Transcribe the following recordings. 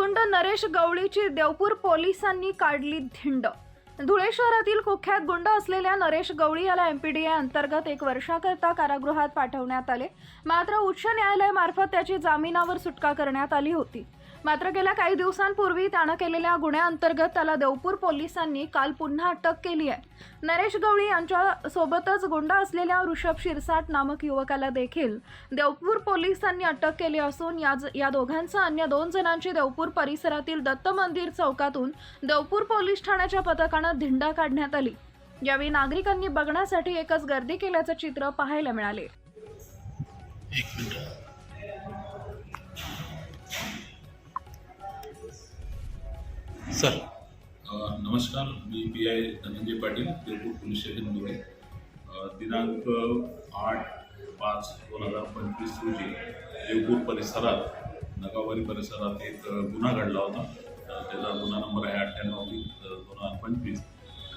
नरेश गवळीची देवपूर पोलिसांनी काढली धिंड. धुळे शहरातील कुख्यात गुंड असलेल्या नरेश गवळी याला एमपीडीए अंतर्गत एक वर्षाकरता कारागृहात पाठवण्यात आले. मात्र उच्च न्यायालयामार्फत त्याची जामिनावर सुटका करण्यात आली होती. मात्र गेल्या काही दिवसांपूर्वी त्यानं केलेल्या गुन्ह्याअंतर्गत त्याला देवपूर पोलिसांनी काल पुन्हा अटक केली आहे. नरेश गवळी यांच्या सोबतच गुंड असलेल्या ऋषभ शिरसाट नामक युवकाला देखील देवपूर पोलिसांनी अटक केली असून या या दोघांचा अन्य दोन जणांची देवपूर परिसरातील दत्त मंदिर चौकातून देवपूर पोलीस ठाण्याच्या पथकानं धिंडा काढण्यात आली. यावेळी नागरिकांनी बघण्यासाठी एकच गर्दी केल्याचं चित्र पाहायला मिळाले. सर नमस्कार मी P I Dhananjay Patil Tirpur police station Dhule दिनांक आठ पाच दोन हजार पंचवीस रोजी देवपूर परिसरात नगावारी परिसरात एक गुन्हा घडला होता. त्याचा गुन्हा नंबर आहे अठ्ठ्याण्णव वीस दोन हजार पंचवीस.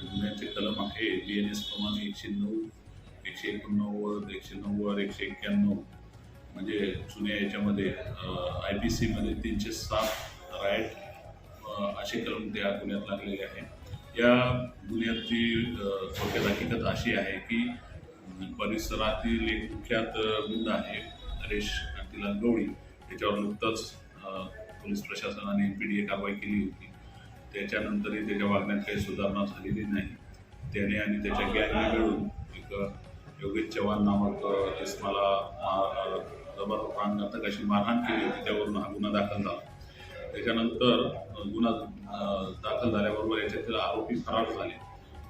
गुन्ह्याचे कलम आहे बी एन एस प्रमाणे एकशे नऊ एकशे एकोणनव्वद एकशे नव्वद एकशे एक्क्याण्णव. म्हणजे जुन्या याच्यामध्ये आय पी सीमध्ये तीनशे सात राईट असे कलम त्या गुन्ह्यात लागलेले आहे या गुन्ह्याची अ, थोडक्यात हकीकत अशी आहे की परिसरातील एक कुख्यात अ, गुंड आहे नरेश कांतीलाल गवळी. त्याच्यावर नुकतंच पोलीस प्रशासनाने पी डी ए कारवाई केली होती. त्याच्यानंतरही त्याच्या वागण्यात काही सुधारणा झालेली नाही. त्याने आणि त्याच्या गॅंगने मिळून एक योगेश चव्हाण नामक इस्माला जबर प्राणघातक अशी मारहाण केली होती. त्यावरून हा गुन्हा दाखल झाला. त्याच्यानंतर गुन्हा दाखल झाल्याबरोबर याच्यातील आरोपी फरार झाले.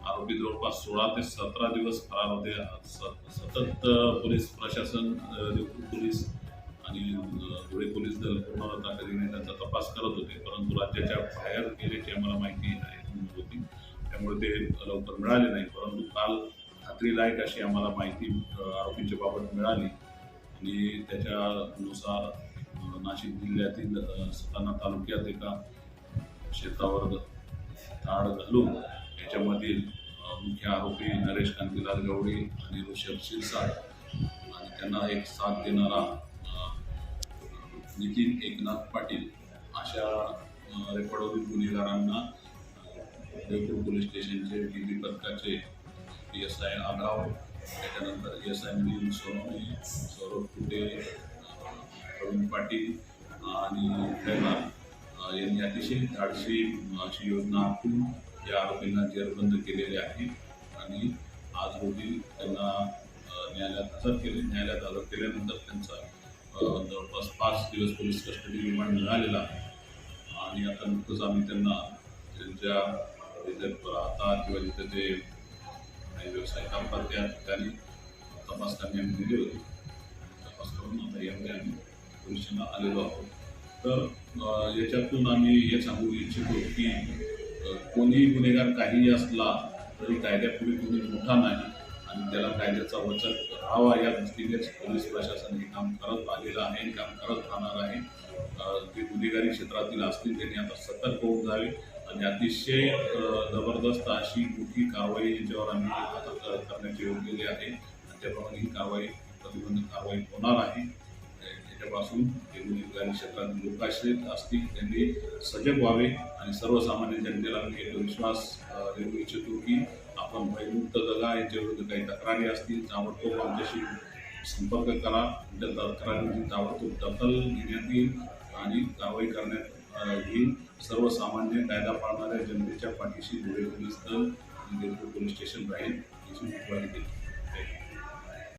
आरोपी जवळपास सोळा ते सतरा दिवस फरार होते. सतत पोलीस प्रशासन पोलीस आणि धुळे पोलीस दल पूर्ण ताकदीने त्यांचा तपास करत होते. परंतु राज्याच्या बाहेर गेल्याची आम्हाला माहिती होती. त्यामुळे ते लवकर मिळाले नाही. परंतु काल खात्रीलायक अशी आम्हाला माहिती आरोपींच्या बाबत मिळाली. आणि त्याच्यानुसार नाशिक जिल्ह्यातील सताना तालुक्यात एका शेतावर ताड घालून याच्यामधील मुख्य आरोपी नरेश कांतीलाल गवडे आणि ऋषभ शिरसाट आणि त्यांना एक साथ देणारा नितीन एकनाथ पाटील अशा रेकॉर्डवरील गुन्हेगारांना अ, देवपूर पोलीस स्टेशनचे डी बी पथकाचे एस आय आगाव त्याच्यानंतर एस आय मिलिंद सोनवणे सौरभ कुटे प्रवीण पाटील आणि कैलार यांनी अतिशय धाडसी अशी योजना आखून या आरोपींना जेरबंद केलेले आहे. आणि आज रोजी त्यांना न्यायालयात हजर केले न्यायालयात हजर केल्यानंतर त्यांचा जवळपास पाच दिवस पोलीस कस्टडी रिमांड मिळालेला आहे. आणि आता नुकतंच आम्ही त्यांना त्यांच्या जिथे राहतात किंवा जिथे ते काही व्यवसाय करतात त्या ठिकाणी तपास करणे आम्ही दिले होते. तपास करून आता यामध्ये आम्ही पोझिशनला आलेलो आहोत. तर याच्यातून आम्ही हे सांगू इच्छितो की कोणीही गुन्हेगार काहीही असला तरी कायद्यापुढे कोणी मोठा नाही आणि त्याला कायद्याचा वचक राहावा या दृष्टीनेच पोलीस प्रशासन हे काम करत आलेलं आहे आणि काम करत राहणार आहे. जे गुन्हेगारी क्षेत्रातील असतील त्यांनी आता सतर्क होऊन जावे आणि अतिशय जबरदस्त अशी मोठी कारवाई याच्यावर आम्ही आता क- करण्याचे आहे आणि त्याप्रमाणे ही कारवाई प्रतिबंधक कारवाई होणार आहे. याच्यापासून जे गुन्हेगारी लोक असतील त्यांनी सजग व्हावे आणि सर्वसामान्य जनतेला मी एक विश्वास देऊ इच्छितो की आपण भयमुक्त जगा याच्याविरुद्ध काही तक्रारी असतील ताबडतोब आमच्याशी संपर्क करा. त्या तक्रारींची ताबडतोब दखल घेण्यात येईल आणि कारवाई करण्यात येईल. सर्वसामान्य कायदा पाळणाऱ्या जनतेच्या पाठीशी धुळे पोलीस दल पोलीस स्टेशन राहील याची मी